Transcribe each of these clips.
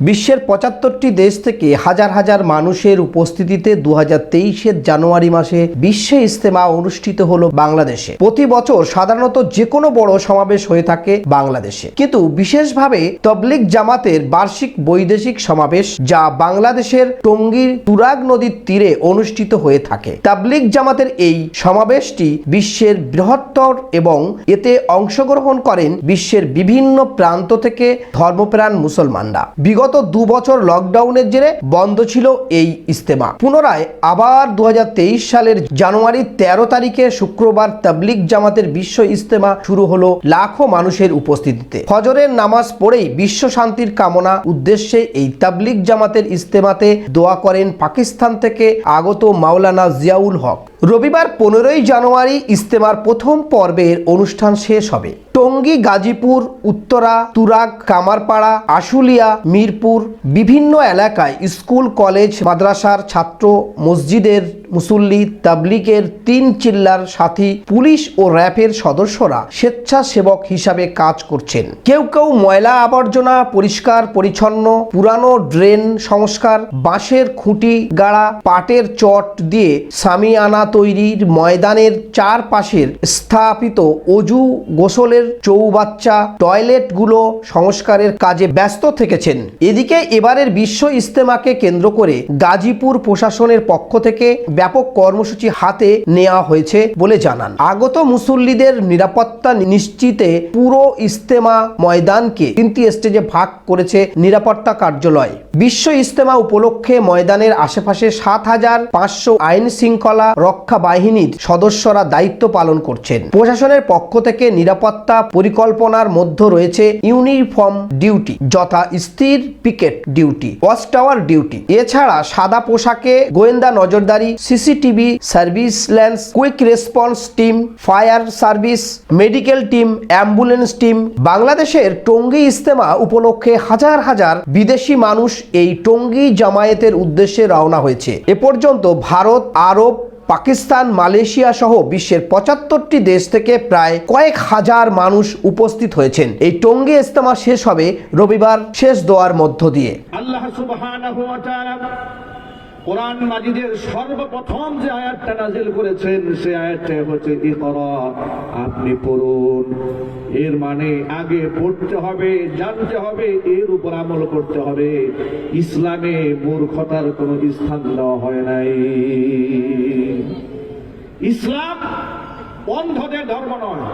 বিশ্বের পঁচাত্তরটি দেশ থেকে হাজার হাজার মানুষের উপস্থিতিতে দু হাজার জানুয়ারি মাসে বিশ্ব ইস্তেমা অনুষ্ঠিত হলো বাংলাদেশে। প্রতি বছর সাধারণত যে কোনো বড় সমাবেশ হয়ে থাকে বাংলাদেশে। কিন্তু বিশেষভাবে তবলিক জামাতের বার্ষিক বৈদেশিক সমাবেশ যা বাংলাদেশের টঙ্গীর তুরাগ নদীর তীরে অনুষ্ঠিত হয়ে থাকে। তাবলিক জামাতের এই সমাবেশটি বিশ্বের বৃহত্তর এবং এতে অংশগ্রহণ করেন বিশ্বের বিভিন্ন প্রান্ত থেকে ধর্মপ্রাণ মুসলমানরা। বিগত দু বছর লকডাউনের জেরে বন্ধ ছিল এই ইস্তেমা পুনরায় আবার দুহাজার তেইশ সালের জানুয়ারি তেরো তারিখে শুক্রবার তাবলিক জামাতের বিশ্ব ইস্তেমা শুরু হলো লাখো মানুষের উপস্থিতিতে। ফজরের নামাজ পড়েই বিশ্ব শান্তির কামনা উদ্দেশ্যে এই তাবলিক জামাতের ইস্তেমাতে দোয়া করেন পাকিস্তান থেকে আগত মাওলানা জিয়াউল হক। রবিবার পনেরোই জানুয়ারি ইস্তেমার প্রথম পর্বের অনুষ্ঠান শেষ হবে। টঙ্গী গাজীপুর উত্তরা তুরাগ কামারপাড়া আশুলিয়া মিরপুর বিভিন্ন এলাকায় স্কুল কলেজ মাদ্রাসার ছাত্র মসজিদের মুসল্লি তাবলিগের তিন চিল্লার সাথী, পুলিশ ও র্যাবের সদস্যরা স্বেচ্ছাসেবক হিসাবে কাজ করছেন। কেউ কেউ ময়লা আবর্জনা পরিষ্কার, পরিচ্ছন্ন, পুরানো ড্রেন সংস্কার, বাঁশের খুঁটি, গাড়া, পাটের চট দিয়ে সামিয়ানা তৈরির ময়দানের চারপাশের স্থাপিত অজু গোসলের চৌবাচ্চা, টয়লেটগুলো সংস্কারের কাজে ব্যস্ত থেকেছেন। এদিকে এবারের বিশ্ব ইস্তেমাকে কেন্দ্র করে গাজীপুর প্রশাসনের পক্ষ থেকে ব্যাপক কর্মসূচি হাতে নেওয়া হয়েছে বলে জানান। আগত মুসল্লিদের নিরাপত্তা নিশ্চিতে পুরো ইস্তেমা ময়দানকে তিনটি স্টেজে ভাগ করেছে নিরাপত্তা কার্যালয়। বিশ্ব ইস্তেমা উপলক্ষে ময়দানের আশেপাশে সাত হাজার পাঁচশো আইন শৃঙ্খলা রক্ষা বাহিনীর সদস্যরা দায়িত্ব পালন করছেন। প্রশাসনের পক্ষ থেকে নিরাপত্তা পরিকল্পনার মধ্যে রয়েছে ইউনিফর্ম ডিউটি যথা স্থির picket duty watch tower duty. এছাড়া সাদা পোশাকে গোয়েন্দা নজরদারি, CCTV surveillance, quick response team, fire service, medical team, ambulance team. বাংলাদেশের টঙ্গী ইস্তেমা উপলক্ষে হাজার হাজার বিদেশি মানুষ এই টঙ্গী জামায়াতের উদ্দেশ্যে রওনা হয়েছে। এ পর্যন্ত ভারত, আরব, পাকিস্তান, মালয়েশিয়া সহ বিশ্বের পঁচাত্তরটি দেশ থেকে প্রায় কয়েক হাজার মানুষ উপস্থিত হয়েছেন। এই টঙ্গী ইস্তেমা শেষ হবে রবিবার, শেষ দোয়ার মধ্য দিয়ে। আল্লাহ কোরআন মাজিদের সর্বপ্রথম যে আয়াতটা নাজিল করেছেন, সে আয়াতটা হচ্ছে ইকরা, আপনি পড়ুন। এর মানে আগে পড়তে হবে, জানতে হবে, এর উপর আমল করতে হবে। ইসলামে মূর্খতার কোনো স্থান দেওয়া হয় নাই। ইসলাম অন্ধদের ধর্ম নয়।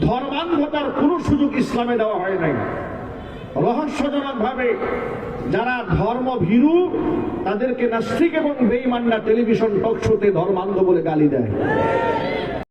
ধর্মান্ধতার কোনো সুযোগ ইসলামে দেওয়া হয় নাই। রহস্যজনক ভাবে যারা ধর্ম ভীরু তাদেরকে নাস্তিক এবং বেইমান্না টেলিভিশন টক শোতে ধর্মান্ধ বলে গালি দেয়।